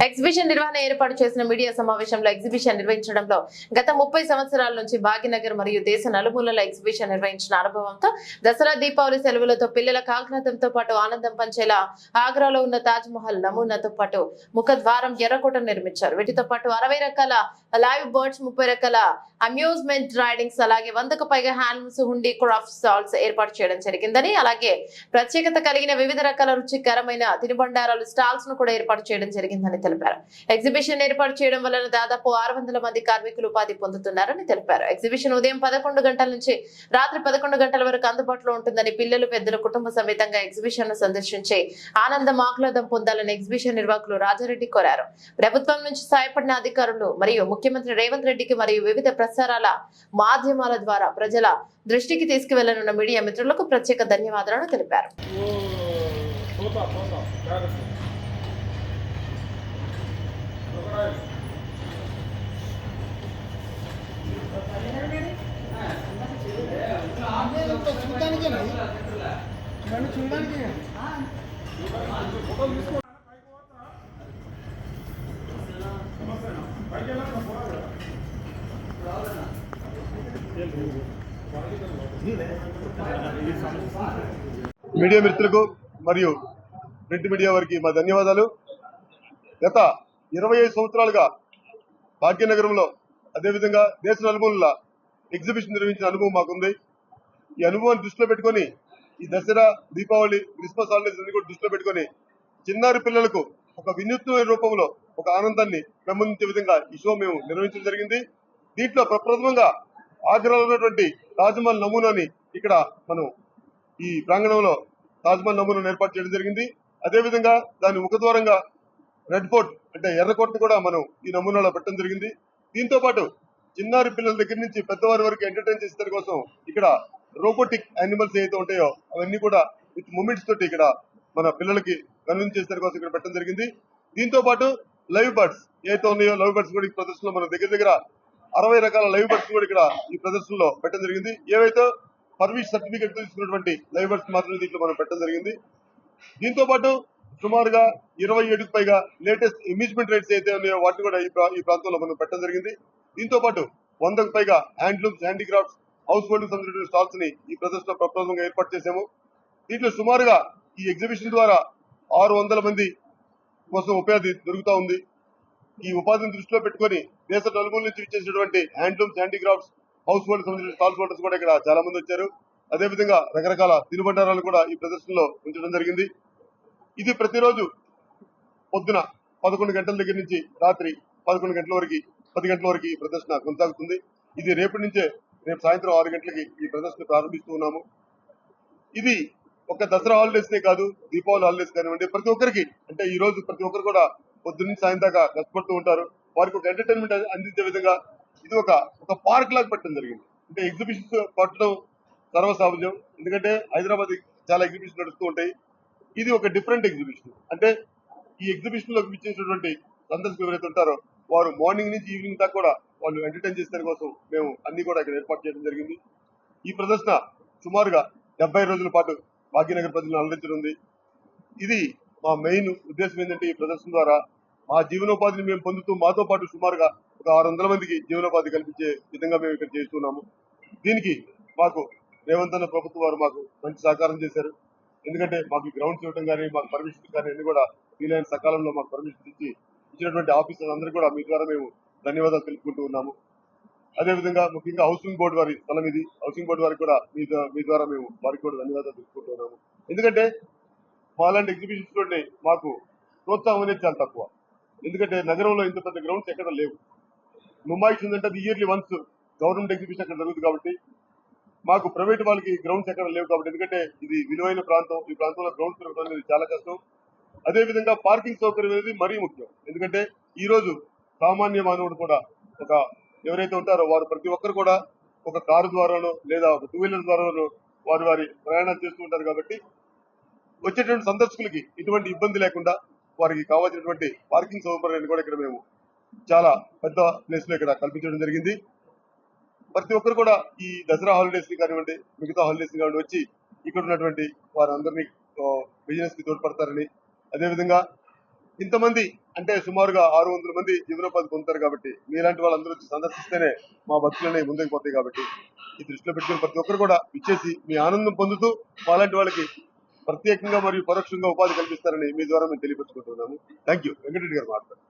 Exhibition నిర్వహణ ఏర్పాటు చేసిన మీడియా సమావేశంలో ఎగ్జిబిషన్ నిర్వహించడంలో గత ముప్పై సంవత్సరాల నుంచి భాగ్యనగర్ మరియు దేశ నలుమూలల ఎగ్జిబిషన్ నిర్వహించిన అనుభవంతో దసరా దీపావళి సెలవులతో పిల్లల ఆహ్లాదంతో పాటు ఆనందం పంచేలా ఆగ్రాలో ఉన్న తాజ్ మహల్ నమూనాతో పాటు ముఖద్వారం ఎర్రకోట నిర్మించారు. వీటితో పాటు అరవై రకాల లైవ్ బర్డ్స్ ముప్పై రకాల అమ్యూజ్మెంట్ రైడింగ్స్ అలాగే వందకు పైగా హ్యాండ్స్ హుండీ క్రాఫ్ట్ స్టాల్స్ ఏర్పాటు చేయడం జరిగిందని అలాగే ప్రత్యేకత కలిగిన వివిధ రకాల రుచికరమైన తినుబండారాలు స్టాల్స్ను కూడా ఏర్పాటు చేయడం జరిగిందని తెలిపారు. ఎగ్జిబిషన్ ఏర్పాటు చేయడం వలన దాదాపు ఆరు వందల మంది కార్మికులు ఉపాధి పొందుతున్నారని తెలిపారు. ఎగ్జిబిషన్ ఉదయం పదకొండు గంటల నుంచి రాత్రి పదకొండు గంటల వరకు అందుబాటులో ఉంటుందని పిల్లలు పెద్దలు కుటుంబ సమేతంగా ఎగ్జిబిషన్ను సందర్శించి ఆనందం ఆహ్లాదం పొందాలని ఎగ్జిబిషన్ నిర్వాహకులు రాజారెడ్డి కోరారు. ప్రభుత్వం నుంచి సహాయపడిన అధికారులు మరియు ముఖ్యమంత్రి రేవంత్ రెడ్డికి మరియు వివిధ ప్రసారాల మాధ్యమాల ద్వారా ప్రజల దృష్టికి తీసుకువెళ్ళనున్న మీడియా మిత్రులకు ప్రత్యేక ధన్యవాదాలను తెలిపారు. మీడియా మిత్రులకు మరియు ప్రింట్ మీడియా వారికి మా ధన్యవాదాలు. గత ఇరవై ఐదు సంవత్సరాలుగా భాగ్యనగరంలో అదేవిధంగా దేశ నలుమూలల ఎగ్జిబిషన్ నిర్వహించిన అనుభవం మాకుంది. ఈ అనుభవాన్ని దృష్టిలో పెట్టుకొని ఈ దసరా దీపావళి క్రిస్మస్ హాలిడేస్ అన్ని కూడా దృష్టిలో పెట్టుకొని చిన్నారి పిల్లలకు ఒక వినూత్నమైన రూపంలో ఒక ఆనందాన్ని పెంపొందించే విధంగా ఈ షో మేము నిర్వహించడం జరిగింది. దీంట్లో ప్రప్రథమంగా ఆగ్రాలో ఉన్నటువంటి తాజ్మహల్ నమూనాని ఇక్కడ మనం ఈ ప్రాంగణంలో తాజ్మహల్ నమూనాను ఏర్పాటు చేయడం జరిగింది. అదేవిధంగా దాని ముఖద్వారంగా రెడ్ ఫోర్ట్ అంటే ఎర్రకోట కూడా మనం ఈ నమూనాలో పెట్టడం జరిగింది. దీంతో పాటు చిన్నారి పిల్లల దగ్గర నుంచి పెద్దవారి వరకు ఎంటర్టైన్ చేసే కోసం ఇక్కడ రోబోటిక్ యానిమల్స్ ఏవైతే ఉంటాయో అవన్నీ కూడా విత్ మూమెంట్స్ తోటి ఇక్కడ మన పిల్లలకి కన్విన్స్ చేసే కోసం ఇక్కడ పెట్టడం జరిగింది. దీంతో పాటు లైవ్ బర్డ్స్ ఏవైతే ఉన్నాయో లైవ్ బర్డ్స్ కూడా ఈ ప్రదర్శనలో మన దగ్గర దగ్గర అరవై రకాల లైవ్ బర్డ్స్ కూడా ఇక్కడ ఈ ప్రదర్శనలో పెట్టడం జరిగింది. ఏవైతే పర్మిట్ సర్టిఫికేట్ తీసుకున్నటువంటి లైవ్ బర్డ్స్ మాత్రమే దీంట్లో మనం పెట్టడం జరిగింది. దీంతో పాటు సుమారుగా ఇరవై ఏడుకు పైగా లేటెస్ట్ ఇమేజ్మెంట్ రేట్స్ అయితే ఉన్నాయో వాటిని కూడా ఈ ఈ ప్రాంతంలో మనం పెట్టడం జరిగింది. దీంతో పాటు వందకు పైగా హ్యాండ్లూమ్స్ హ్యాండీక్రాఫ్ట్స్ హౌస్ హోల్డ్ సంబంధించిన స్టాల్స్ని ఈ ప్రదర్శన ప్రప్రథమంగా ఏర్పాటు చేశాము. దీంట్లో సుమారుగా ఈ ఎగ్జిబిషన్ ద్వారా ఆరు వందల మంది కోసం ఉపాధి దొరుకుతా ఉంది. ఈ ఉపాధిని దృష్టిలో పెట్టుకొని దేశ నలుగురు నుంచి ఇచ్చేసినటువంటి హ్యాండ్లూమ్స్ హ్యాండీక్రాఫ్ట్స్ హౌస్ హోల్డ్ సంబంధించిన స్టాల్స్ హోల్డర్స్ కూడా ఇక్కడ చాలా మంది వచ్చారు. అదేవిధంగా రకరకాల తినుబండారాలు కూడా ఈ ప్రదర్శనలో ఉంచడం జరిగింది. ఇది ప్రతిరోజు పొద్దున పదకొండు గంటల దగ్గర నుంచి రాత్రి పదకొండు గంటల వరకు పది గంటల వరకు ఈ ప్రదర్శన కొనసాగుతుంది. ఇది రేపటి నుంచే రేపు సాయంత్రం ఆరు గంటలకి ఈ ప్రదర్శన ప్రారంభిస్తూ ఉన్నాము. ఇది ఒక దసరా హాలిడేస్ నే కాదు దీపావళి హాలిడేస్ కానివ్వండి ప్రతి ఒక్కరికి అంటే ఈ రోజు ప్రతి ఒక్కరు కూడా పొద్దున్న సాయం దాకా కష్టపడుతూ ఉంటారు. వారికి ఒక ఎంటర్టైన్మెంట్ అందించే విధంగా ఇది ఒక ఒక పార్క్ లాగా పెట్టడం జరిగింది. అంటే ఎగ్జిబిషన్స్ పట్టడం సర్వసామాన్యం ఎందుకంటే హైదరాబాద్ చాలా ఎగ్జిబిషన్ నడుస్తూ ఉంటాయి. ఇది ఒక డిఫరెంట్ ఎగ్జిబిషన్ అంటే ఈ ఎగ్జిబిషన్లో విచ్చేసినటువంటి సందర్శకులు ఎవరైతే ఉంటారో వారు మార్నింగ్ నుంచి ఈవినింగ్ దాకా కూడా వాళ్ళు ఎంటర్టైన్ చేసే కోసం మేము అన్ని కూడా ఇక్కడ ఏర్పాటు చేయడం జరిగింది. ఈ ప్రదర్శన సుమారుగా డెబ్బై రోజుల పాటు భాగ్యనగర్ ప్రజలను అలరించనుంది ఇది మా మెయిన్ ఉద్దేశం ఏంటంటే ఈ ప్రదర్శన ద్వారా మా జీవనోపాధిని మేము పొందుతూ మాతో పాటు సుమారుగా ఒక ఆరు వందల మందికి జీవనోపాధి కల్పించే విధంగా మేము ఇక్కడ చేస్తున్నాము దీనికి మాకు రేవంత్ అన్న ప్రభుత్వం వారు మాకు మంచి సహకారం చేశారు. ఎందుకంటే మాకు గ్రౌండ్స్ ఇవ్వడం కానీ మాకు పర్మిషన్ కానీ అన్ని కూడా వీలైన సకాలంలో మాకు పర్మిషన్ ఇచ్చి వచ్చినటువంటి ఆఫీసర్స్ అందరూ కూడా మీ ద్వారా మేము ధన్యవాదాలు తెలుపుకుంటూ ఉన్నాము. అదేవిధంగా ముఖ్యంగా హౌసింగ్ బోర్డు వారి స్థలం ఇది. హౌసింగ్ బోర్డు వారికి కూడా మీ మీ ద్వారా మేము వారికి కూడా ధన్యవాదాలు తెలుపుకుంటూ ఉన్నాము. ఎందుకంటే మాలాంటి ఎగ్జిబిషన్స్ తోటి మాకు ప్రోత్సాహం అనేది చాలా తక్కువ. ఎందుకంటే నగరంలో ఇంత పెద్ద గ్రౌండ్స్ ఎక్కడ లేవు. ముంబైకి ఉందంటే అది ఇయర్లీ వన్స్ గవర్నమెంట్ ఎగ్జిబిషన్ అక్కడ జరుగుతుంది కాబట్టి మాకు ప్రైవేట్ వాళ్ళకి గ్రౌండ్స్ ఎక్కడ లేవు కాబట్టి ఎందుకంటే ఇది విలువైన ప్రాంతం. ఈ ప్రాంతంలో గ్రౌండ్స్ దొరకడం అనేది చాలా కష్టం. అదే విధంగా పార్కింగ్ సౌకర్యం అనేది మరీ ముఖ్యం. ఎందుకంటే ఈ రోజు సామాన్య మానవుడు కూడా ఒక ఎవరైతే ఉంటారో వారు ప్రతి ఒక్కరు కూడా ఒక కారు ద్వారానో లేదా ఒక టూ వీలర్ ద్వారానో వారి వారి ప్రయాణాలు చేస్తూ ఉంటారు కాబట్టి వచ్చేటువంటి సందర్శకులకి ఎటువంటి ఇబ్బంది లేకుండా వారికి కావాల్సినటువంటి పార్కింగ్ సౌకర్యాన్ని కూడా ఇక్కడ మేము చాలా పెద్ద ప్లేస్లో ఇక్కడ కల్పించడం జరిగింది. ప్రతి ఒక్కరు కూడా ఈ దసరా హాలిడేస్ని కానివ్వండి మిగతా హాలిడేస్ని కానివ్వండి వచ్చి ఇక్కడ ఉన్నటువంటి వారందరినీ బిజినెస్కి తోడ్పడతారని అదేవిధంగా ఇంతమంది అంటే సుమారుగా ఆరు వందల మంది జీవనోపాధి పొందుతారు కాబట్టి మీలాంటి వాళ్ళందరూ వచ్చి సందర్శిస్తేనే మా బతుకులనే ముందుకు పోతాయి కాబట్టి ఈ దృష్టిలో పెట్టుకుని ప్రతి ఒక్కరు కూడా ఇచ్చేసి మీ ఆనందం పొందుతూ మాలాంటి వాళ్ళకి ప్రత్యేకంగా మరియు పరోక్షంగా ఉపాధి కల్పిస్తారని మీ ద్వారా మేము తెలియపరుచుకుంటున్నాము. థ్యాంక్ యూ వెంకటరెడ్డి గారు మాట్లాడారు